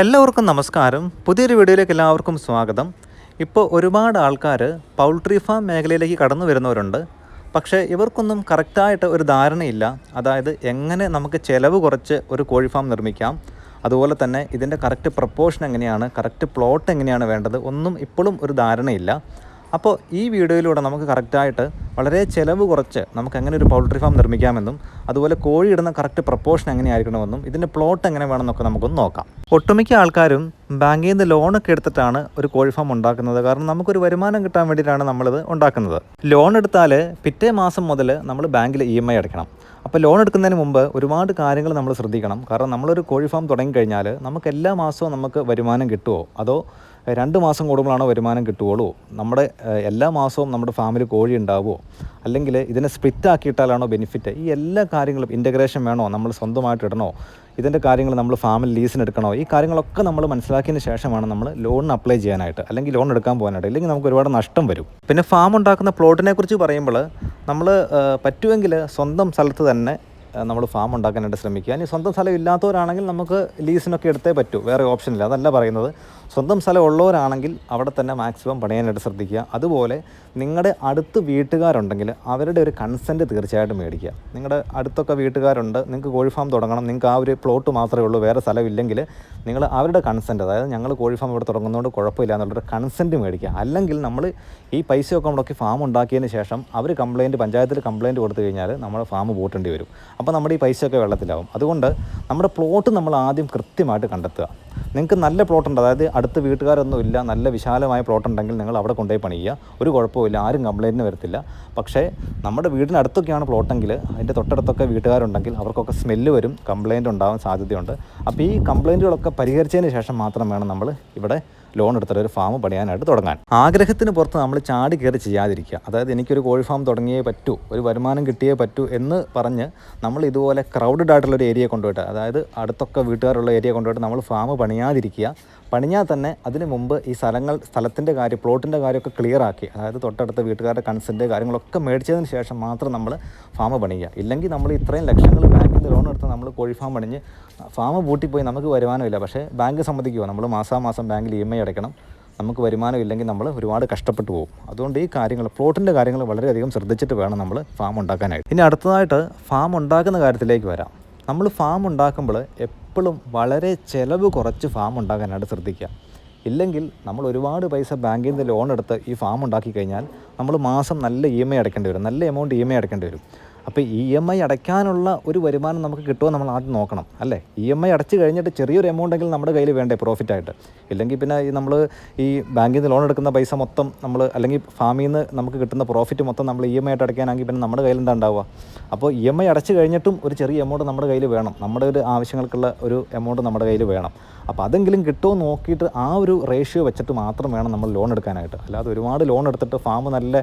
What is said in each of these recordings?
എല്ലാവർക്കും നമസ്കാരം. പുതിയൊരു വീഡിയോയിലേക്ക് എല്ലാവർക്കും സ്വാഗതം. ഇപ്പോൾ ഒരുപാട് ആൾക്കാർ പൗൾട്രി ഫാം മേഖലയിലേക്ക് കടന്നു വരുന്നവരുണ്ട്. പക്ഷേ ഇവർക്കൊന്നും കറക്റ്റായിട്ട് ഒരു ധാരണയില്ല. അതായത് എങ്ങനെ നമുക്ക് ചിലവ് കുറച്ച് ഒരു കോഴി ഫാം നിർമ്മിക്കാം. അതുപോലെ തന്നെ ഇതിന്റെ കറക്റ്റ് പ്രപ്പോർഷൻ എങ്ങനെയാണ് കറക്റ്റ് പ്ലോട്ട് എങ്ങനെയാണ് വേണ്ടത്? ഒന്നും ഇപ്പോഴും ഒരു ധാരണയില്ല. അപ്പോൾ ഈ വീഡിയോയിലൂടെ നമുക്ക് കറക്റ്റായിട്ട് വളരെ ചിലവ് കുറച്ച് നമുക്ക് എങ്ങനെ ഒരു പൗൾട്രി ഫാം നിർമ്മിക്കാമെന്നും അതുപോലെ കോഴി ഇടുന്ന കറക്റ്റ് പ്രപ്പോർഷൻ എങ്ങനെയായിരിക്കണമെന്നും ഇതിന്റെ പ്ലോട്ട് എങ്ങനെ വേണമെന്നൊക്കെ നമുക്കൊന്ന് നോക്കാം. ഒട്ടുമിക്ക ആൾക്കാരും ബാങ്കിൽ നിന്ന് ലോണൊക്കെ എടുത്തിട്ടാണ് ഒരു കോഴി ഫാം ഉണ്ടാക്കുന്നത്. കാരണം നമുക്കൊരു വരുമാനം കിട്ടാൻ വേണ്ടിയിട്ടാണ് നമ്മളിത് ഉണ്ടാക്കുന്നത്. ലോൺ എടുത്താൽ പിറ്റേ മാസം മുതൽ നമ്മൾ ബാങ്കിൽ ഇ എം ഐ അടയ്ക്കണം. അപ്പോൾ ലോൺ എടുക്കുന്നതിന് മുമ്പ് ഒരുപാട് കാര്യങ്ങൾ നമ്മൾ ശ്രദ്ധിക്കണം. കാരണം നമ്മളൊരു കോഴി ഫാം തുടങ്ങിക്കഴിഞ്ഞാൽ നമുക്ക് എല്ലാ മാസവും നമുക്ക് വരുമാനം കിട്ടുമോ? അതോ രണ്ട് മാസം കൂടുമ്പോഴാണോ വരുമാനം കിട്ടുകയുള്ളൂ. നമ്മുടെ എല്ലാ മാസവും നമ്മുടെ ഫാമിലി കോഴി ഉണ്ടാവുമോ? അല്ലെങ്കിൽ ഇതിനെ സ്പ്ലിറ്റ് ആക്കിയിട്ടാലാണോ ബെനിഫിറ്റ് ഈ എല്ലാ കാര്യങ്ങളും ഇന്റഗ്രേഷൻ വേണോ? നമ്മൾ സ്വന്തമായിട്ട് ഇടണോ? ഇതിന്റെ കാര്യങ്ങൾ നമ്മൾ ഫാമിൽ ലീസിന് എടുക്കണോ? ഈ കാര്യങ്ങളൊക്കെ നമ്മൾ മനസ്സിലാക്കിയതിന് ശേഷമാണ് നമ്മൾ ലോണിന് അപ്ലൈ ചെയ്യാനായിട്ട് അല്ലെങ്കിൽ ലോൺ എടുക്കാൻ പോകാനായിട്ട് ഇല്ലെങ്കിൽ നമുക്ക് ഒരുപാട് നഷ്ടം വരും. പിന്നെ ഫാം ഉണ്ടാക്കുന്ന പ്ലോട്ടിനെ കുറിച്ച് പറയുമ്പോൾ നമ്മൾ പറ്റുമെങ്കിൽ സ്വന്തം സ്ഥലത്ത് തന്നെ നമ്മൾ ഫാം ഉണ്ടാക്കാനായിട്ട് ശ്രമിക്കുക. ഇനി സ്വന്തം സ്ഥലം ഇല്ലാത്തവരാണെങ്കിൽ നമുക്ക് ലീസിനൊക്കെ എടുത്തേ പറ്റൂ. വേറെ ഓപ്ഷൻ ഇല്ല. അതല്ല പറയുന്നത്. സ്വന്തം സ്ഥലം ഉള്ളവരാണെങ്കിൽ അവിടെ തന്നെ മാക്സിമം പണിയാനായിട്ട് ശ്രദ്ധിക്കുക. അതുപോലെ നിങ്ങളുടെ അടുത്ത് വീട്ടുകാരുണ്ടെങ്കിൽ അവരുടെ ഒരു കൺസെന്റ് തീർച്ചയായിട്ടും മേടിക്കുക. നിങ്ങളുടെ അടുത്തൊക്കെ വീട്ടുകാരുണ്ട് നിങ്ങൾക്ക് കോഴി ഫാം തുടങ്ങണം നിങ്ങൾക്ക് ആ ഒരു പ്ലോട്ട് മാത്രമേ ഉള്ളൂ വേറെ സ്ഥലമില്ലെങ്കിൽ നിങ്ങൾ അവരുടെ കൺസെന്റ് അതായത് ഞങ്ങൾ കോഴി ഫാം ഇവിടെ തുടങ്ങുന്നതുകൊണ്ട് കുഴപ്പമില്ല എന്നുള്ളൊരു കൺസെന്റ് മേടിക്കുക. അല്ലെങ്കിൽ നമ്മൾ ഈ പൈസയൊക്കെ മുടക്കി ഫാം ഉണ്ടാക്കിയതിന് ശേഷം അവർ കംപ്ലയിന്റ് പഞ്ചായത്തിൽ കംപ്ലയിന്റ് കൊടുത്തു കഴിഞ്ഞാൽ നമ്മൾ ഫാം പൂട്ടേണ്ടി വരും. അപ്പോൾ നമ്മുടെ ഈ പൈസയൊക്കെ വെള്ളത്തിലാവും. അതുകൊണ്ട് നമ്മുടെ പ്ലോട്ട് നമ്മൾ ആദ്യം കൃത്യമായിട്ട് കണ്ടെത്തുക. നിങ്ങൾക്ക് നല്ല പ്ലോട്ട് ഉണ്ട് അതായത് അടുത്ത വീട്ടുകാരൊന്നും ഇല്ല. നല്ല വിശാലമായ പ്ലോട്ട് ഉണ്ടെങ്കിൽ നിങ്ങൾ അവിടെ കൊണ്ടുപോയി പണിയുക. ഒരു കുഴപ്പമില്ല ആരും കംപ്ലയിന്റിന് വരത്തില്ല. പക്ഷേ നമ്മുടെ വീടിനടുത്തൊക്കെയാണ് പ്ലോട്ടെങ്കിൽ അതിന്റെ തൊട്ടടുത്തൊക്കെ വീട്ടുകാരുണ്ടെങ്കിൽ അവർക്കൊക്കെ സ്മെല്ല് വരും കംപ്ലയിന്റ് ഉണ്ടാവാൻ സാധ്യതയുണ്ട്. അപ്പോൾ ഈ കംപ്ലയിന്റുകളൊക്കെ പരിഹരിച്ചതിന് ശേഷം മാത്രം വേണം നമ്മൾ ഇവിടെ ലോൺ എടുത്തിട്ട് ഒരു ഫാം പണിയാനായിട്ട് തുടങ്ങാൻ. ആഗ്രഹത്തിന് പുറത്ത് നമ്മൾ ചാടി കയറി ചെയ്യാതിരിക്കുക. അതായത് എനിക്കൊരു കോഴി ഫാം തുടങ്ങിയേ പറ്റൂ ഒരു വരുമാനം കിട്ടിയേ പറ്റൂ എന്ന് പറഞ്ഞ് നമ്മൾ ഇതുപോലെ ക്രൗഡഡ് ആയിട്ടുള്ള ഒരു ഏരിയ കൊണ്ടുപോയിട്ട് അതായത് അടുത്തൊക്കെ വീട്ടുകാരുള്ള ഏരിയ കൊണ്ടുപോയിട്ട് നമ്മൾ ഫാം പണിയാതിരിക്കുക പണിഞ്ഞാൽ തന്നെ അതിന് മുമ്പ് ഈ സ്ഥലങ്ങൾ സ്ഥലത്തിന്റെ കാര്യം പ്ലോട്ടിന്റെ കാര്യമൊക്കെ ക്ലിയർ ആക്കി അതായത് തൊട്ടടുത്ത വീട്ടുകാരുടെ കൺസെന്റ് കാര്യങ്ങളൊക്കെ മേടിച്ചതിന് ശേഷം മാത്രം നമ്മൾ ഫാം പണിയുക. ഇല്ലെങ്കിൽ നമ്മൾ ഇത്രയും ലക്ഷങ്ങൾ ബാങ്കിൽ ലോൺ എടുത്ത് നമ്മൾ കോഴി ഫാം പണിഞ്ഞ് ഫാം പൂട്ടിപ്പോയി നമുക്ക് വരുമാനമില്ല. പക്ഷേ ബാങ്ക് സമ്മതിക്കുക നമ്മൾ മാസാമാസം ബാങ്കിൽ ഇ എം ഐ അടയ്ക്കണം. നമുക്ക് വരുമാനം ഇല്ലെങ്കിൽ നമ്മൾ ഒരുപാട് കഷ്ടപ്പെട്ടു പോകും. അതുകൊണ്ട് ഈ കാര്യങ്ങൾ പ്ലോട്ടിന്റെ കാര്യങ്ങൾ വളരെയധികം ശ്രദ്ധിച്ചിട്ട് വേണം നമ്മൾ ഫാം ഉണ്ടാക്കാനായിട്ട്. ഇനി അടുത്തതായിട്ട് ഫാം ഉണ്ടാക്കുന്ന കാര്യത്തിലേക്ക് വരാം. നമ്മൾ ഫാം ഉണ്ടാക്കുമ്പോൾ എപ്പോഴും വളരെ ചിലവ് കുറച്ച് ഫാം ഉണ്ടാക്കാനായിട്ട് ശ്രദ്ധിക്കുക. ഇല്ലെങ്കിൽ നമ്മൾ ഒരുപാട് പൈസ ബാങ്കിൽ നിന്ന് ലോൺ എടുത്ത് ഈ ഫാം ഉണ്ടാക്കി കഴിഞ്ഞാൽ നമ്മൾ മാസം നല്ല ഇ എം ഐ അടയ്ക്കേണ്ടി വരും. നല്ല എമൗണ്ട് ഇ എം ഐ അടയ്ക്കേണ്ടി വരും. അപ്പോൾ ഇ എം ഐ അടയ്ക്കാനുള്ള ഒരു വരുമാനം നമുക്ക് കിട്ടുമോ നമ്മൾ ആദ്യം നോക്കണം അല്ലേ? ഇ എം ഐ അടച്ച് കഴിഞ്ഞിട്ട് ചെറിയൊരു എമൗണ്ട് എങ്കിലും നമ്മുടെ കയ്യിൽ വേണ്ടേ പ്രോഫിറ്റ് ആയിട്ട്? ഇല്ലെങ്കിൽ പിന്നെ ഈ നമ്മൾ ഈ ബാങ്കിൽ നിന്ന് ലോൺ എടുക്കുന്ന പൈസ മൊത്തം നമ്മൾ അല്ലെങ്കിൽ ഫാമിൽ നിന്ന് നമുക്ക് കിട്ടുന്ന പ്രോഫിറ്റ് മൊത്തം നമ്മൾ ഇ എം ഐ അടയ്ക്കാനാണെങ്കിൽ പിന്നെ നമ്മുടെ കയ്യിൽ എന്താ ഉണ്ടാവുക? അപ്പോൾ ഇ എം ഐ അടച്ച് കഴിഞ്ഞിട്ടും ഒരു ചെറിയ എമൗണ്ട് നമ്മുടെ കയ്യിൽ വേണം. നമ്മുടെ ഒരു ആവശ്യങ്ങൾക്കുള്ള ഒരു എമൗണ്ട് നമ്മുടെ കയ്യിൽ വേണം. അപ്പോൾ അതെങ്കിലും കിട്ടുമോ നോക്കിയിട്ട് ആ ഒരു റേഷ്യോ വെച്ചിട്ട് മാത്രം വേണം നമ്മൾ ലോൺ എടുക്കാനായിട്ട്. അല്ലാതെ ഒരുപാട് ലോൺ എടുത്തിട്ട് ഫാം നല്ല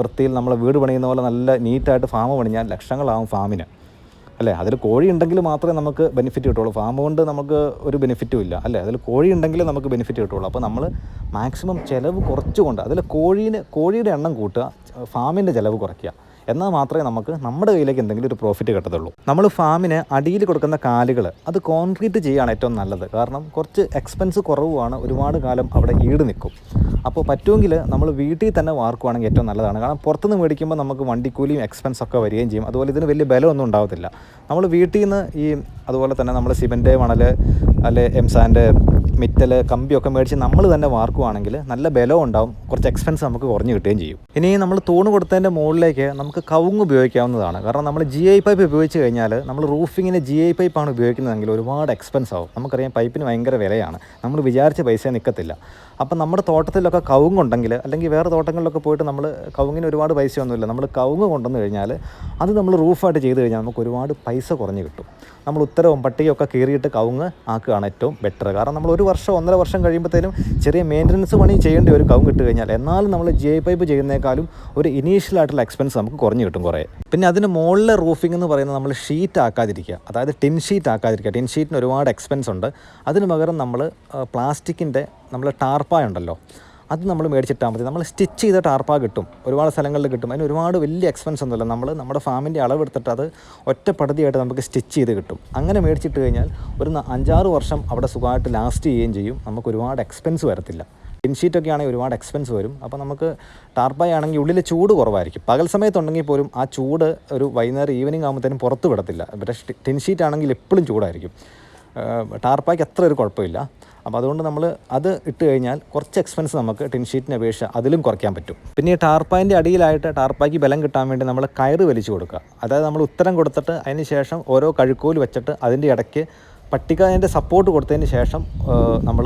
വൃത്തിയിൽ നമ്മൾ വീട് പണിയുന്ന പോലെ നല്ല നീറ്റായിട്ട് ഫാം പണിഞ്ഞാൽ ലക്ഷങ്ങളാവും ഫാമിന്. അല്ലേ? അതിൽ കോഴി ഉണ്ടെങ്കിൽ മാത്രമേ നമുക്ക് ബെനിഫിറ്റ് കിട്ടുള്ളൂ. ഫാം കൊണ്ട് നമുക്ക് ഒരു ബെനിഫിറ്റും ഇല്ല. അല്ലേ? അതിൽ കോഴി ഉണ്ടെങ്കിൽ നമുക്ക് ബെനിഫിറ്റ് കിട്ടുള്ളൂ. അപ്പോൾ നമ്മൾ മാക്സിമം ചിലവ് കുറച്ചുകൊണ്ട് അതിൽ കോഴീന് കോഴിയുടെ എണ്ണം കൂട്ടുക ഫാമിന്റെ ചിലവ് കുറയ്ക്കുക. എന്നാൽ മാത്രമേ നമുക്ക് നമ്മുടെ കയ്യിലേക്ക് എന്തെങ്കിലും ഒരു പ്രോഫിറ്റ് കിട്ടത്തുള്ളൂ. നമ്മൾ ഫാമിന് അടിയിൽ കൊടുക്കുന്ന കാലുകൾ അത് കോൺക്രീറ്റ് ചെയ്യുകയാണ് ഏറ്റവും നല്ലത്. കാരണം കുറച്ച് എക്സ്പെൻസ് കുറവുമാണ് ഒരുപാട് കാലം അവിടെ ഈട് നിൽക്കും. അപ്പോൾ പറ്റുമെങ്കിൽ നമ്മൾ വീട്ടിൽ തന്നെ വാർക്കുവാണെങ്കിൽ ഏറ്റവും നല്ലതാണ്. കാരണം പുറത്തുനിന്ന് മേടിക്കുമ്പോൾ നമുക്ക് വണ്ടിക്കൂലിയും എക്സ്പെൻസ് ഒക്കെ വരികയും ചെയ്യും. അതുപോലെ ഇതിന് വലിയ ബലമൊന്നും ഉണ്ടാവത്തില്ല. നമ്മൾ വീട്ടിൽ നിന്ന് ഈ അതുപോലെ തന്നെ നമ്മൾ സിമെന്റ് മണൽ അല്ലെ എംസാന്റെ മിറ്റൽ കമ്പിയൊക്കെ മേടിച്ച് നമ്മൾ തന്നെ വാർക്കുവാണെങ്കിൽ നല്ല ബലവും ഉണ്ടാവും കുറച്ച് എക്സ്പെൻസ് നമുക്ക് കുറഞ്ഞ് കിട്ടുകയും ചെയ്യും. ഇനി നമ്മൾ തൂണ് കൊടുത്തതിന്റെ മുകളിലേക്ക് നമുക്ക് കവുങ്ങ് ഉപയോഗിക്കാവുന്നതാണ്. കാരണം നമ്മൾ ജി ഐ പൈപ്പ് ഉപയോഗിച്ച് കഴിഞ്ഞാൽ നമ്മൾ റൂഫിങ്ങിന് ജി ഐ പൈപ്പാണ് ഉപയോഗിക്കുന്നതെങ്കിൽ ഒരുപാട് എക്സ്പെൻസ് ആവും. നമുക്കറിയാം പൈപ്പിന് ഭയങ്കര വിലയാണ്. നമ്മൾ വിചാരിച്ച പൈസ നിൽക്കത്തില്ല അപ്പം നമ്മുടെ തോട്ടത്തിലൊക്കെ കവുങ്ങുണ്ടെങ്കിൽ അല്ലെങ്കിൽ വേറെ തോട്ടങ്ങളിലൊക്കെ പോയിട്ട് നമ്മൾ കവുങ്ങിന് ഒരുപാട് പൈസയൊന്നുമില്ല. നമ്മൾ കവുങ്ങ് കൊണ്ടുവന്ന് കഴിഞ്ഞാൽ അത് നമ്മൾ റൂഫായിട്ട് ചെയ്ത് കഴിഞ്ഞാൽ നമുക്ക് ഒരുപാട് പൈസ കുറഞ്ഞ് കിട്ടും. നമ്മൾ ഉത്തരവും പട്ടികയൊക്കെ കീറിയിട്ട് കവുങ്ങ് ആക്കുകയാണ് ഏറ്റവും ബെറ്റർ കാരണം നമ്മൾ ഒരു വർഷം ഒന്നര വർഷം കഴിയുമ്പോഴത്തേനും ചെറിയ മെയിന്റനൻസ് പണി ചെയ്യേണ്ടി ഒരു കവും കിട്ടി കഴിഞ്ഞാൽ. എന്നാലും നമ്മൾ ജെ പൈപ്പ് ചെയ്യുന്നേക്കാളും ഒരു ഇനീഷ്യൽ ആയിട്ടുള്ള എക്സ്പെൻസ് നമുക്ക് കുറഞ്ഞു കിട്ടും കുറേ. പിന്നെ അതിന് മുകളിലെ റൂഫിംഗ് എന്ന് പറയുന്നത് നമ്മൾ ഷീറ്റ് ആക്കാതിരിക്കുക. അതായത് ടിൻ ഷീറ്റ് ആക്കാതിരിക്കുക. ടിൻ ഷീറ്റിന് ഒരുപാട് എക്സ്പെൻസ് ഉണ്ട്. അതിന് പകരം നമ്മൾ പ്ലാസ്റ്റിക്കിന്റെ നമ്മൾ ടാർപ്പായ ഉണ്ടല്ലോ. അത് നമ്മൾ മേടിച്ചിട്ടാൽ മതി. നമ്മൾ സ്റ്റിച്ച് ചെയ്ത ടാർപ്പാ കിട്ടും. ഒരുപാട് സ്ഥലങ്ങളിൽ കിട്ടും. അതിന് ഒരുപാട് വലിയ എക്സ്പെൻസ് ഒന്നുമില്ല. നമ്മൾ നമ്മുടെ ഫാമിന്റെ അളവെടുത്തിട്ട് അത് ഒറ്റ പദ്ധതിയായിട്ട് നമുക്ക് സ്റ്റിച്ച് ചെയ്ത് കിട്ടും. അങ്ങനെ മേടിച്ചിട്ട് കഴിഞ്ഞാൽ ഒരു അഞ്ചാറ് വർഷം അവിടെ സുഖമായിട്ട് ലാസ്റ്റ് ചെയ്യുകയും ചെയ്യും. നമുക്ക് ഒരുപാട് എക്സ്പെൻസ് വരത്തില്ല. ടിൻ ഷീറ്റൊക്കെ ആണെങ്കിൽ ഒരുപാട് എക്സ്പെൻസ് വരും. അപ്പോൾ നമുക്ക് ടാർപ്പായ ആണെങ്കിൽ ഉള്ളിൽ ചൂട് കുറവായിരിക്കും. പകൽ സമയത്തുണ്ടെങ്കിൽ പോലും ആ ചൂട് ഒരു വൈകുന്നേരം ഈവനിങ് ആകുമ്പോഴത്തേനും പുറത്ത് വിടത്തില്ല. പക്ഷേ ടിൻഷീറ്റ് ആണെങ്കിൽ എപ്പോഴും ചൂടായിരിക്കും. ടാർപ്പായ്ക്ക് അത്ര ഒരു കുഴപ്പമില്ല. അപ്പോൾ അതുകൊണ്ട് നമ്മൾ അത് ഇട്ട് കഴിഞ്ഞാൽ കുറച്ച് എക്സ്പെൻസ് നമുക്ക് ടിൻ ഷീറ്റിന് അപേക്ഷ അതിലും കുറയ്ക്കാൻ പറ്റും. പിന്നെ ഈ ടാർപ്പായിന്റെ അടിയിലായിട്ട് ടാർപ്പായ്ക്ക് ബലം കിട്ടാൻ വേണ്ടി നമ്മൾ കയറ് വലിച്ചു കൊടുക്കുക. അതായത് നമ്മൾ ഉത്തരം കൊടുത്തിട്ട് അതിന് ശേഷം ഓരോ കഴുക്കോൽ വെച്ചിട്ട് അതിന്റെ ഇടയ്ക്ക് പട്ടിക അതിന്റെ സപ്പോർട്ട് കൊടുത്തതിന് ശേഷം നമ്മൾ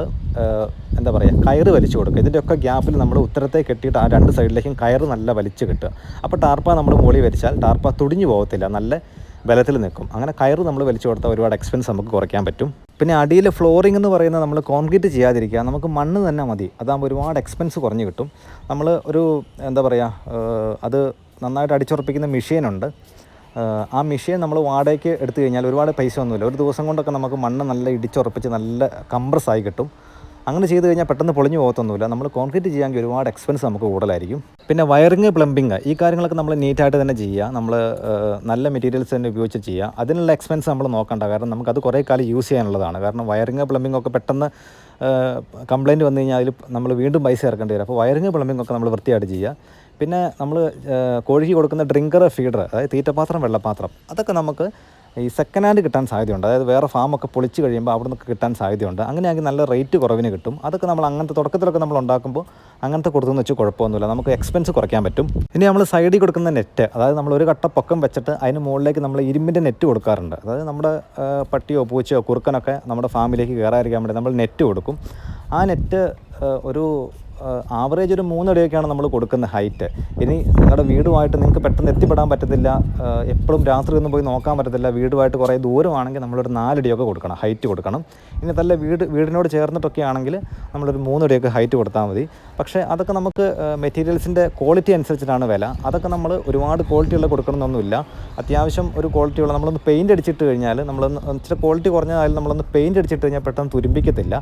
എന്താ പറയുക കയറ് വലിച്ചു കൊടുക്കുക. ഇതിന്റെയൊക്കെ ഗ്യാപ്പിൽ നമ്മൾ ഉത്തരത്തെ കെട്ടിയിട്ട് ആ രണ്ട് സൈഡിലേക്കും കയറ് നല്ല വലിച്ചു കിട്ടുക. അപ്പോൾ ടാർപ്പ നമ്മൾ മുകളിൽ വലിച്ചാൽ ടാർപ്പ തുടിഞ്ഞു പോകത്തില്ല. നല്ല ബലത്തിൽ നിൽക്കും. അങ്ങനെ കയറ് നമ്മൾ വലിച്ചു കൊടുത്താൽ ഒരുപാട് എക്സ്പെൻസ് നമുക്ക് കുറയ്ക്കാൻ പറ്റും. പിന്നെ അടിയിൽ ഫ്ലോറിംഗ് എന്ന് പറയുന്നത് നമ്മൾ കോൺക്രീറ്റ് ചെയ്യാതിരിക്കുക. നമുക്ക് മണ്ണ് തന്നെ മതി. അതാകുമ്പോൾ ഒരുപാട് എക്സ്പെൻസ് കുറഞ്ഞു കിട്ടും. നമ്മൾ ഒരു എന്താ പറയുക അത് നന്നായിട്ട് അടിച്ചുറപ്പിക്കുന്ന മെഷീനുണ്ട് ആ മെഷീൻ നമ്മൾ വാടകയ്ക്ക് എടുത്തു കഴിഞ്ഞാൽ ഒരുപാട് പൈസ ഒന്നുമില്ല. ഒരു ദിവസം കൊണ്ടൊക്കെ നമുക്ക് മണ്ണ് നല്ല ഇടിച്ചുറപ്പിച്ച് നല്ല കംപ്രസ് ആയി കിട്ടും. അങ്ങനെ ചെയ്ത് കഴിഞ്ഞാൽ പെട്ടെന്ന് പൊളിഞ്ഞു പോകത്തൊന്നുമില്ല. നമ്മൾ കോൺക്രീറ്റ് ചെയ്യാമെങ്കിൽ ഒരുപാട് എക്സ്പെൻസ് നമുക്ക് കൂടുതലായിരിക്കും. പിന്നെ വയറിങ് പ്ലംബിങ് ഈ കാര്യങ്ങളൊക്കെ നമ്മൾ നീറ്റായിട്ട് തന്നെ ചെയ്യുക. നമ്മൾ നല്ല മെറ്റീരിയൽസ് തന്നെ ഉപയോഗിച്ച് ചെയ്യുക. അതിനുള്ള എക്സ്പെൻസ് നമ്മൾ നോക്കണ്ട. കാരണം നമുക്കത് കുറേ കാലം യൂസ് ചെയ്യാനുള്ളതാണ്. കാരണം വയറിങ് പ്ലംബിംഗ് ഒക്കെ പെട്ടെന്ന് കംപ്ലയിന്റ് വന്നു കഴിഞ്ഞാൽ അതിൽ നമ്മൾ വീണ്ടും പൈസ ഇറക്കേണ്ടി വരും. അപ്പോൾ വയറിങ് പ്ലംബിംഗ് ഒക്കെ നമ്മൾ വൃത്തിയായിട്ട് ചെയ്യുക. പിന്നെ നമ്മൾ കോഴിക്ക് കൊടുക്കുന്ന ഡ്രിങ്കർ ഫീഡർ അതായത് തീറ്റപാത്രം വെള്ളപാത്രം അതൊക്കെ നമുക്ക് ഈ സെക്കൻഡ് ഹാൻഡ് കിട്ടാൻ സാധ്യതയുണ്ട്. അതായത് വേറെ ഫാമൊക്കെ പൊളിച്ച് കഴിയുമ്പോൾ അവിടെ നിന്നൊക്കെ കിട്ടാൻ സാധ്യതയുണ്ട്. അങ്ങനെയാണെങ്കിൽ നല്ല റേറ്റ് കുറവിന് കിട്ടും. അതൊക്കെ നമ്മൾ അങ്ങനത്തെ തുടക്കത്തിലൊക്കെ നമ്മൾ ഉണ്ടാക്കുമ്പോൾ അങ്ങനത്തെ കൊടുത്തെന്ന് വെച്ച് കുഴപ്പമൊന്നുമില്ല. നമുക്ക് എക്സ്പെൻസ് കുറയ്ക്കാൻ പറ്റും. ഇനി നമ്മൾ സൈഡിൽ കൊടുക്കുന്ന നെറ്റ് അതായത് നമ്മൾ ഒരു കട്ട പൊക്കം വെച്ചിട്ട് അതിന് മുകളിലേക്ക് നമ്മൾ ഇരുമ്പിന്റെ നെറ്റ് കൊടുക്കാറുണ്ട്. അതായത് നമ്മുടെ പട്ടിയോ പൂച്ചയോ കുറുക്കനൊക്കെ നമ്മുടെ ഫാമിലേക്ക് കയറാതിരിക്കാൻ വേണ്ടി നമ്മൾ നെറ്റ് കൊടുക്കും. ആ നെറ്റ് ഒരു ആവറേജ് ഒരു മൂന്നടിയൊക്കെയാണ് നമ്മൾ കൊടുക്കുന്ന ഹൈറ്റ് ഇനി നിങ്ങളുടെ വീടുമായിട്ട് നിങ്ങൾക്ക് പെട്ടെന്ന് എത്തിപ്പെടാൻ പറ്റത്തില്ല. എപ്പോഴും രാത്രി ഒന്നും പോയി നോക്കാൻ പറ്റത്തില്ല. വീടുമായിട്ട് കുറേ ദൂരമാണെങ്കിൽ നമ്മളൊരു നാലടിയൊക്കെ കൊടുക്കണം ഹൈറ്റ് കൊടുക്കണം. ഇനി നല്ല വീട് വീടിനോട് ചേർന്നിട്ടൊക്കെ ആണെങ്കിൽ നമ്മളൊരു മൂന്നടിയൊക്കെ ഹൈറ്റ് കൊടുത്താൽ മതി. പക്ഷേ അതൊക്കെ നമുക്ക് മെറ്റീരിയൽസിന്റെ ക്വാളിറ്റി അനുസരിച്ചിട്ടാണ് വില. അതൊക്കെ നമ്മൾ ഒരുപാട് ക്വാളിറ്റിയുള്ള കൊടുക്കണമെന്നൊന്നുമില്ല. അത്യാവശ്യം ഒരു ക്വാളിറ്റിയുള്ള നമ്മളൊന്ന് പെയിന്റ് അടിച്ചിട്ട് കഴിഞ്ഞാൽ നമ്മളൊന്ന് ഇച്ചിരി ക്വാളിറ്റി കുറഞ്ഞതായാലും നമ്മളൊന്ന് പെയിന്റ് അടിച്ചിട്ട് കഴിഞ്ഞാൽ പെട്ടെന്ന് തുരുമ്പിക്കത്തില്ല.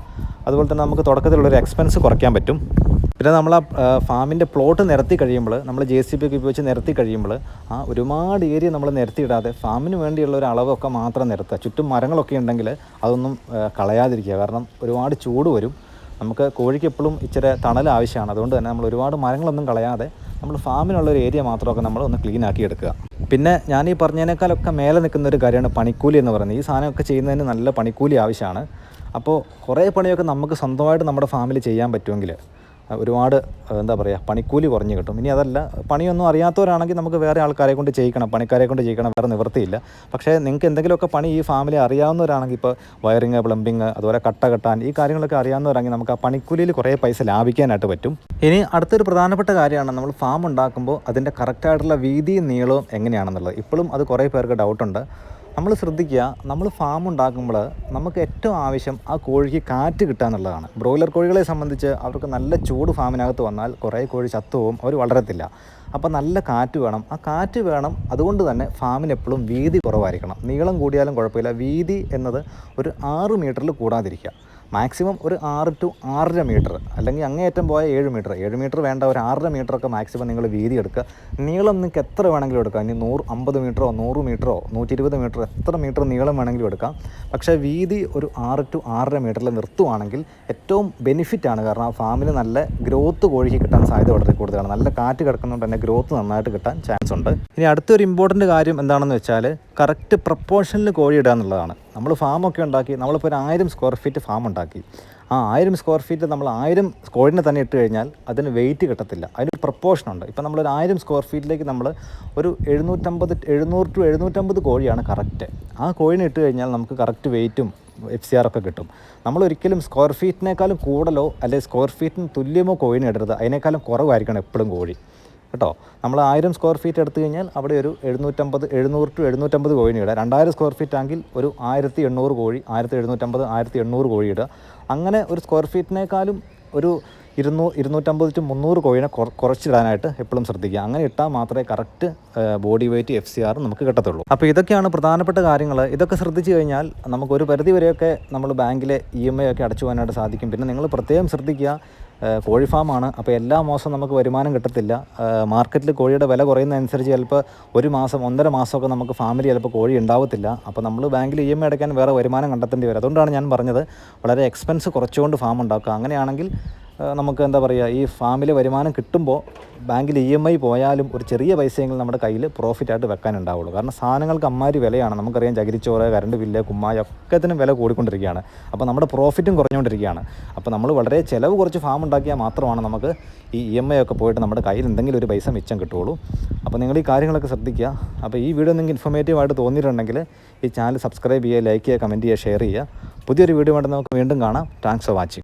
അതുപോലെ തന്നെ നമുക്ക് തുടക്കത്തിലുള്ളൊരു എക്സ്പെൻസ് കുറയ്ക്കാൻ പറ്റും. പിന്നെ നമ്മൾ ആ ഫാമിന്റെ പ്ലോട്ട് നിരത്തി കഴിയുമ്പോൾ നമ്മൾ ജെ സി ബി ഒക്കെ ഉപയോഗിച്ച് നിരത്തി കഴിയുമ്പോൾ ആ ഒരുപാട് ഏരിയ നമ്മൾ നിരത്തിയിടാതെ ഫാമിന് വേണ്ടിയുള്ള ഒരു അളവൊക്കെ മാത്രം നിരത്തുക. ചുറ്റും മരങ്ങളൊക്കെ ഉണ്ടെങ്കിൽ അതൊന്നും കളയാതിരിക്കുക. കാരണം ഒരുപാട് ചൂട് വരും. നമുക്ക് കോഴിക്ക് എപ്പോഴും ഇച്ചിരി തണൽ ആവശ്യമാണ്. അതുകൊണ്ട് തന്നെ നമ്മൾ ഒരുപാട് മരങ്ങളൊന്നും കളയാതെ നമ്മൾ ഫാമിനുള്ള ഒരു ഏരിയ മാത്രമൊക്കെ നമ്മൾ ഒന്ന് ക്ലീൻ ആക്കി എടുക്കുക. പിന്നെ ഞാൻ ഈ പറഞ്ഞതിനേക്കാളൊക്കെ മേലെ നിൽക്കുന്ന ഒരു കാര്യമാണ് പണിക്കൂലി എന്ന് പറയുന്നത്. ഈ സാധനമൊക്കെ ചെയ്യുന്നതിന് നല്ല പണിക്കൂലി ആവശ്യമാണ്. അപ്പോൾ കുറേ പണിയൊക്കെ നമുക്ക് സ്വന്തമായിട്ട് നമ്മുടെ ഫാമിൽ ചെയ്യാൻ പറ്റുമെങ്കിൽ ഒരുപാട് എന്താ പറയുക പണിക്കൂലി കുറഞ്ഞ് കിട്ടും. ഇനി അതല്ല പണിയൊന്നും അറിയാത്തവരാണെങ്കിൽ നമുക്ക് വേറെ ആൾക്കാരെ കൊണ്ട് ചെയ്യിക്കണം പണിക്കാരെ കൊണ്ട് ചെയ്യിക്കണം വേറെ നിവൃത്തിയില്ല. പക്ഷേ നിങ്ങൾക്ക് എന്തെങ്കിലുമൊക്കെ പണി ഈ ഫാമിലി അറിയാവുന്നവരാണെങ്കിൽ ഇപ്പോൾ വയറിങ് പ്ലംബിങ് അതുപോലെ കട്ട കെട്ടാൻ ഈ കാര്യങ്ങളൊക്കെ അറിയാവുന്നവരാണെങ്കിൽ നമുക്ക് ആ പണിക്കൂലിയിൽ കുറേ പൈസ ലാഭിക്കാനായിട്ട് പറ്റും. ഇനി അടുത്തൊരു പ്രധാനപ്പെട്ട കാര്യമാണ് നമ്മൾ ഫാം ഉണ്ടാക്കുമ്പോൾ അതിന്റെ കറക്റ്റായിട്ടുള്ള വീതിയും നീളവും എങ്ങനെയാണെന്നുള്ളത്. ഇപ്പോഴും അത് കുറേ പേർക്ക് ഡൗട്ടുണ്ട് നമ്മൾ ശ്രദ്ധിക്കുക നമ്മൾ ഫാം ഉണ്ടാക്കുമ്പോൾ നമുക്ക് ഏറ്റവും ആവശ്യം ആ കോഴിക്ക് കാറ്റ് കിട്ടുക എന്നുള്ളതാണ്. ബ്രോയിലർ കോഴികളെ സംബന്ധിച്ച് അവർക്ക് നല്ല ചൂട് ഫാമിനകത്ത് വന്നാൽ കുറേ കോഴി ചത്തുപോകും അവർ വളരത്തില്ല. അപ്പോൾ നല്ല കാറ്റ് വേണം. ആ കാറ്റ് വേണം അതുകൊണ്ട് തന്നെ ഫാമിന് എപ്പോഴും വീതി കുറവായിരിക്കണം. നീളം കൂടിയാലും കുഴപ്പമില്ല. വീതി എന്നത് ഒരു ആറ് മീറ്ററിൽ കൂടാതിരിക്കുക. മാക്സിമം ഒരു ആറ് ടു ആറര മീറ്റർ അല്ലെങ്കിൽ അങ്ങേയറ്റം പോയ ഏഴ് മീറ്റർ ഏഴ് മീറ്റർ വേണ്ട ഒരു ആറര മീറ്ററൊക്കെ മാക്സിമം നിങ്ങൾ വീതി എടുക്കുക. നീളം നിങ്ങൾക്ക് എത്ര വേണമെങ്കിലും എടുക്കാം. ഇനി നൂറ് അമ്പത് മീറ്ററോ നൂറ് മീറ്ററോ നൂറ്റി ഇരുപത് മീറ്റർ എത്ര മീറ്റർ നീളം വേണമെങ്കിലും എടുക്കാം. പക്ഷേ വീതി ഒരു ആറ് ടു ആറര മീറ്ററിൽ നിർത്തുവാണെങ്കിൽ ഏറ്റവും ബെനിഫിറ്റ് ആണ്. കാരണം ആ ഫാമിന് നല്ല ഗ്രോത്ത് കോഴിക്ക് കിട്ടാൻ സാധ്യത വളരെ കൂടുതലാണ്. നല്ല കാറ്റ് കിടക്കുന്നതുകൊണ്ട് തന്നെ ഗ്രോത്ത് നന്നായിട്ട് കിട്ടാൻ ചാൻസ് ഉണ്ട്. ഇനി അടുത്തൊരു ഇമ്പോർട്ടന്റ് കാര്യം എന്താണെന്ന് വെച്ചാൽ കറക്റ്റ് പ്രപ്പോർഷനിൽ കോഴി ഇടുക എന്നുള്ളതാണ്. നമ്മൾ ഫാമൊക്കെ ഉണ്ടാക്കി നമ്മളിപ്പോൾ ഒരു ആയിരം സ്ക്വയർ ഫീറ്റ് ഫാം ഉണ്ടാക്കി. ആ ആയിരം സ്ക്വയർ ഫീറ്റ് നമ്മൾ ആയിരം സ്കോഡിനെ തന്നെ ഇട്ട് കഴിഞ്ഞാൽ അതിന് വെയിറ്റ് കിട്ടത്തില്ല. അതിന് പ്രപ്പോർഷൻ ഉണ്ട്. ഇപ്പം നമ്മളൊരു ആയിരം സ്ക്വയർ ഫീറ്റിലേക്ക് നമ്മൾ ഒരു എഴുന്നൂറ്റമ്പത് എഴുന്നൂറ് ടു എഴുന്നൂറ്റമ്പത് കോഴിയാണ് കറക്റ്റ് ആ കോഴിനെ ഇട്ട് കഴിഞ്ഞാൽ നമുക്ക് കറക്റ്റ് വെയിറ്റും എഫ് സി ആർ ഒക്കെ കിട്ടും. നമ്മൾ ഒരിക്കലും സ്ക്വയർ ഫീറ്റിനേക്കാളും കൂടലോ അല്ലെങ്കിൽ സ്ക്വയർ ഫീറ്റിന് തുല്യമോ കോഴിനെ ഇടരുത്. അതിനേക്കാളും കുറവായിരിക്കണം എപ്പോഴും കോഴി. കേട്ടോ? നമ്മൾ ആയിരം സ്ക്വയർ ഫീറ്റ് എടുത്തു കഴിഞ്ഞാൽ അവിടെ ഒരു എഴുന്നൂറ്റമ്പത് എഴുന്നൂറ് ടു എഴുന്നൂറ്റമ്പത് കോഴി ഇടുക. രണ്ടായിരം സ്ക്വയർ ഫീറ്റ് ആണെങ്കിൽ ഒരു ആയിരത്തി എണ്ണൂറ് കോഴി ആയിരത്തി എഴുന്നൂറ്റമ്പത് ആയിരത്തി എണ്ണൂറ് കോഴി ഇടുക. അങ്ങനെ ഒരു സ്ക്വയർ ഫീറ്റിനേക്കാളും ഒരു ഇരുന്നൂ ഇരുന്നൂറ്റമ്പത് ടു മുന്നൂറ് കോഴിനെ കുറ- കുറച്ചിടാനായിട്ട് എപ്പോഴും ശ്രദ്ധിക്കുക. അങ്ങനെ ഇട്ടാൽ മാത്രമേ correct body weight F C R നമുക്ക് കിട്ടത്തുള്ളൂ. അപ്പോൾ ഇതൊക്കെയാണ് പ്രധാനപ്പെട്ട കാര്യങ്ങൾ. ഇതൊക്കെ ശ്രദ്ധിച്ചു കഴിഞ്ഞാൽ നമുക്ക് ഒരു പരിധി വരെയൊക്കെ നമ്മൾ ബാങ്കിലെ ഇ എം ഐ ഒക്കെ അടച്ചു പോകാനായിട്ട് സാധിക്കും. പിന്നെ നിങ്ങൾ പ്രത്യേകം ശ്രദ്ധിക്കുക കോഴി ഫാമാണ് അപ്പോൾ എല്ലാ മാസവും നമുക്ക് വരുമാനം കിട്ടത്തില്ല. മാർക്കറ്റിൽ കോഴിയുടെ വില കുറയുന്നതനുസരിച്ച് ചിലപ്പോൾ ഒരു മാസം ഒന്നര മാസമൊക്കെ നമുക്ക് ഫാമിലി ചിലപ്പോൾ കോഴി ഉണ്ടാവത്തില്ല. അപ്പോൾ നമ്മൾ ബാങ്കിൽ ഇ എം ഐ അടയ്ക്കാൻ വേറെ വരുമാനം കണ്ടെത്തേണ്ടി വരും. അതുകൊണ്ടാണ് ഞാൻ പറഞ്ഞത് വളരെ എക്സ്പെൻസ് കുറച്ചുകൊണ്ട് ഫാം ഉണ്ടാക്കുക. അങ്ങനെയാണെങ്കിൽ നമുക്ക് എന്താ പറയുക ഈ ഫാമിൽ വരുമാനം കിട്ടുമ്പോൾ ബാങ്കിൽ ഇ എം ഐ പോയാലും ഒരു ചെറിയ പൈസയെങ്കിലും നമ്മുടെ കയ്യിൽ പ്രോഫിറ്റായിട്ട് വെക്കാനുണ്ടാവുള്ളൂ. കാരണം സാധനങ്ങൾക്ക് അമ്മാരി വിലയാണ്. നമുക്കറിയാം ചകിരിച്ചോറ് കറണ്ട് ബില്ല് കുമ്മായ ഒക്കത്തിനും വില കൂടിക്കൊണ്ടിരിക്കുകയാണ്. അപ്പോൾ നമ്മുടെ പ്രോഫിറ്റും കുറഞ്ഞുകൊണ്ടിരിക്കുകയാണ്. അപ്പോൾ നമ്മൾ വളരെ ചിലവ് കുറച്ച് ഫാം ഉണ്ടാക്കിയാൽ മാത്രമാണ് നമുക്ക് ഈ ഇ എം ഐ ഒക്കെ പോയിട്ട് നമ്മുടെ കയ്യിൽ എന്തെങ്കിലും ഒരു പൈസ മിച്ചം കിട്ടുള്ളൂ അപ്പോൾ നിങ്ങൾ ഈ കാര്യങ്ങളൊക്കെ ശ്രദ്ധിക്കുക. അപ്പോൾ ഈ വീഡിയോ നിങ്ങൾക്ക് ഇൻഫോർമേറ്റീവ് ആയിട്ട് തോന്നിയിട്ടുണ്ടെങ്കിൽ ഈ ചാനൽ സബ്സ്ക്രൈബ് ചെയ്യുക ലൈക്ക് ചെയ്യുക കമന്റ് ചെയ്യുക ഷെയർ ചെയ്യുക. പുതിയൊരു വീഡിയോ വേണ്ടി നമുക്ക് വീണ്ടും കാണാം. Thanks for watching